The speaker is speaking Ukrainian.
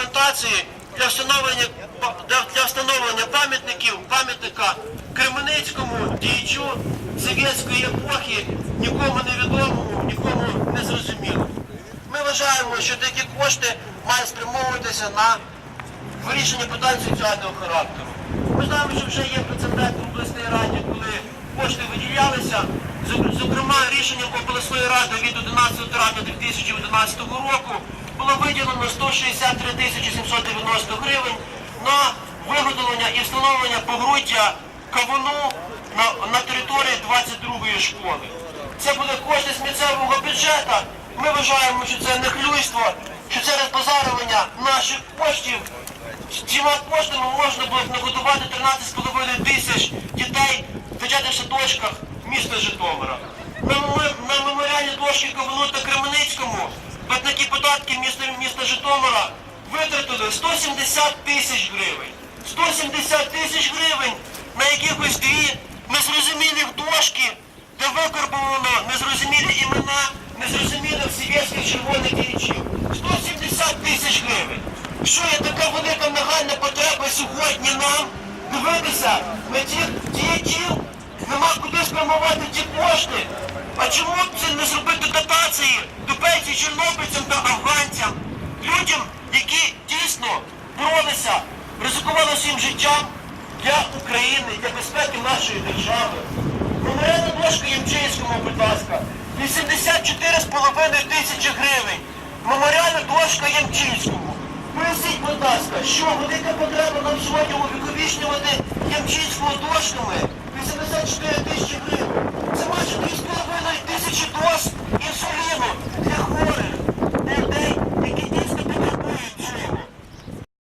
документації для встановлення для, встановлення пам'ятників, пам'ятника Кременецькому діячу совєтської епохи, нікому невідомому, нікому не зрозумілому. Ми вважаємо, що такі кошти мають спрямовуватися на вирішення питань соціального характеру. Ми знаємо, що вже є прецедент в обласній раді, коли кошти виділялися. Зокрема, рішенням обласної ради від 11 травня 2011 року було виділено 163 тисячі 790 гривень на виготовлення і встановлення погруддя кавуну на, на території 22-ї школи. Це буде кошти з місцевого бюджету. Ми вважаємо, що це нехлюйство, що це розбазарювання наших коштів. Цими коштами можна було б нагодувати 13,5 тисяч дітей в дитячих садочках міста Житомира. На, на меморіальні дошки Ковалу та Кременецькому платники податків міста, міста Житомира витратили 170 тисяч гривень. 170 тисяч гривень на якихось дві незрозумілих дошки, де викарбовано незрозумілі імена, незрозумілих совєтських червоних діячів. 170 тисяч гривень. Що є така велика нагальна потреба сьогодні нам дивитися на тих діячів, нема куди спрямувати ті кошти. А чому це не зробити дотації до пенсії чорнобильцям та афганцям, людям, які дійсно боролися, ризикували своїм життям для України, для безпеки нашої держави. Меморіальна дошка Ємчейському, будь ласка, 84,5 тисячі гривень. Меморіальна дошка Ємчинському. Поясніть, будь ласка, що велика потреба нам сьогодні увіковічнювати Ємчинського дошками 84 тисячі